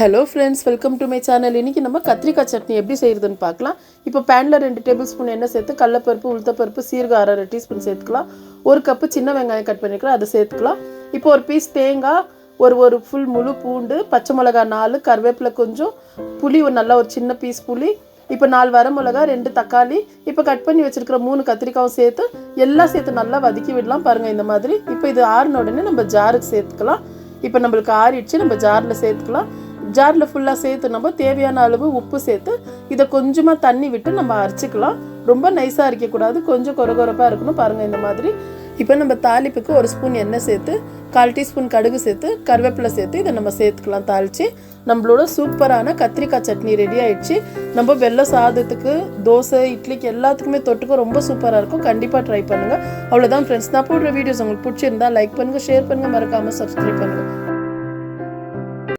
Hello friends welcome to my channel இன்னைக்கு நம்ம கத்திரிக்காய் சட்னி எப்படி செய்கிறதுன்னு பார்க்கலாம். இப்போ பேனில் ரெண்டு டேபிள் ஸ்பூன் எண்ணெய் சேர்த்து கடலப்பருப்பு உளுத்தப்பருப்பு சீரகம் அரை அரை டீஸ்பூன் சேர்த்துக்கலாம். ஒரு கப்பு சின்ன வெங்காயம் கட் பண்ணிக்கலாம் அதை சேர்த்துக்கலாம். இப்போ ஒரு பீஸ் தேங்காய் ஒரு ஒரு ஃபுல் முழு பூண்டு பச்சை மிளகா நாலு கருவேப்பிலை கொஞ்சம் புளி ஒரு நல்ல ஒரு சின்ன பீஸ் புளி இப்போ நாலு வர மிளகா ரெண்டு தக்காளி இப்போ கட் பண்ணி வச்சுருக்கிற மூணு கத்திரிக்காயும் சேர்த்து எல்லாம் சேர்த்து நல்லா வதக்கி விடலாம் பாருங்கள் இந்த மாதிரி. இப்போ இது ஆறின உடனே நம்ம ஜாருக்கு சேர்த்துக்கலாம். இப்போ நம்மளுக்கு ஆறிடுச்சு நம்ம ஜாரில் சேர்த்துக்கலாம். ஜாரில் ஃபுல்லாக சேர்த்து நம்ம தேவையான அளவு உப்பு சேர்த்து இதை கொஞ்சமாக தண்ணி விட்டு நம்ம அரைச்சிக்கலாம். ரொம்ப நைஸாக அரைக்கக்கூடாது. கொஞ்சம் கொரகொரப்பாக இருக்கணும் பாருங்கள் இந்த மாதிரி. இப்போ நம்ம தாளிப்புக்கு ஒரு ஸ்பூன் எண்ணெய் சேர்த்து கால் டீஸ்பூன் கடுகு சேர்த்து கருவேப்பிலை சேர்த்து இதை நம்ம சேர்த்துக்கலாம் தாளித்து நம்மளோட சூப்பரான கத்திரிக்காய் சட்னி ரெடி ஆயிடுச்சு. நம்ம வெள்ளை சாதத்துக்கு தோசை இட்லிக்கு எல்லாத்துக்குமே தொட்டுக்க ரொம்ப சூப்பராக இருக்கும். கண்டிப்பாக ட்ரை பண்ணுங்கள் அவ்வளோதான் ஃப்ரெண்ட்ஸ் நான் போடுற வீடியோஸ் உங்களுக்கு பிடிச்சிருந்தா லைக் பண்ணுங்கள் ஷேர் பண்ணுங்கள் மறக்காமல் சப்ஸ்கிரைப் பண்ணுங்கள்